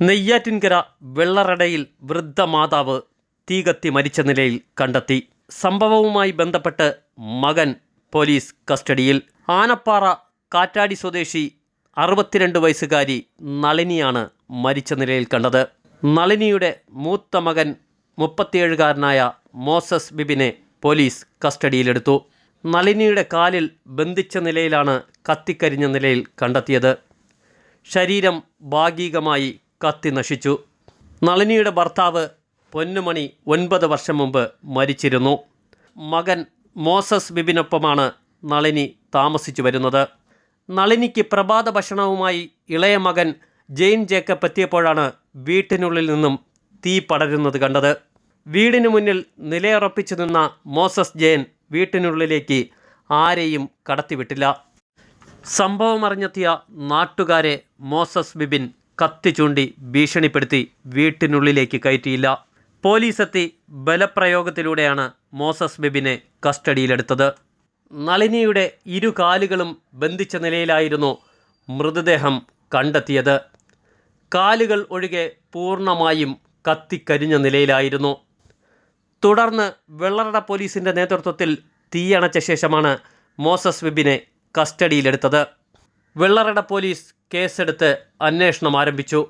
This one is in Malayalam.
നെയ്യാറ്റിൻകര വെള്ളറടയിൽ വൃദ്ധ മാതാവ് തീകത്തി മരിച്ച നിലയിൽ കണ്ടെത്തി. സംഭവവുമായി ബന്ധപ്പെട്ട് മകൻ പോലീസ് കസ്റ്റഡിയിൽ. ആനപ്പാറ കാറ്റാടി സ്വദേശി അറുപത്തിരണ്ട് വയസ്സുകാരി നളിനിയാണ് മരിച്ച നിലയിൽ കണ്ടത്. നളിനിയുടെ മൂത്ത മകൻ മുപ്പത്തിയേഴുകാരനായ മോസസ് ബിബിനെ പോലീസ് കസ്റ്റഡിയിലെടുത്തു. നളിനിയുടെ കാലിൽ ബന്ധിച്ച നിലയിലാണ് കത്തിക്കരിഞ്ഞ നിലയിൽ കണ്ടെത്തിയത്. ശരീരം ഭാഗികമായി കത്തി നശിച്ചു. നളിനിയുടെ ഭർത്താവ് പൊന്നുമണി ഒൻപത് വർഷം മുമ്പ് മരിച്ചിരുന്നു. മകൻ മോസസ് ബിബിനൊപ്പമാണ് നളിനി താമസിച്ചു വരുന്നത്. നളിനിക്ക് പ്രഭാത ഭക്ഷണവുമായി ഇളയ മകൻ ജെയിൻ ജേക്കബ് എത്തിയപ്പോഴാണ് വീട്ടിനുള്ളിൽ നിന്നും തീ പടരുന്നത് കണ്ടത്. വീടിനു മുന്നിൽ നിലയുറപ്പിച്ചു നിന്ന മോസസ് ജെയിൻ വീട്ടിനുള്ളിലേക്ക് ആരെയും കടത്തിവിട്ടില്ല. സംഭവമറിഞ്ഞെത്തിയ നാട്ടുകാരെ മോസസ് ബിബിൻ കത്തി ചൂണ്ടി ഭീഷണിപ്പെടുത്തി വീട്ടിനുള്ളിലേക്ക് കയറ്റിയില്ല. പോലീസെത്തി ബലപ്രയോഗത്തിലൂടെയാണ് മോസസ് ബിബിനെ കസ്റ്റഡിയിലെടുത്തത്. നളിനിയുടെ ഇരു കാലുകളും ബന്ധിച്ച നിലയിലായിരുന്നു മൃതദേഹം കണ്ടെത്തിയത്. കാലുകൾ ഒഴികെ പൂർണമായും കത്തിക്കരിഞ്ഞ നിലയിലായിരുന്നു. തുടർന്ന് വെള്ളറട പോലീസിന്റെ നേതൃത്വത്തിൽ തീയണച്ച ശേഷമാണ് മോസസ് വിബിനെ കസ്റ്റഡിയിലെടുത്തത്. വെള്ളറട പോലീസ് കേസെടുത്ത് അന്വേഷണം ആരംഭിച്ചു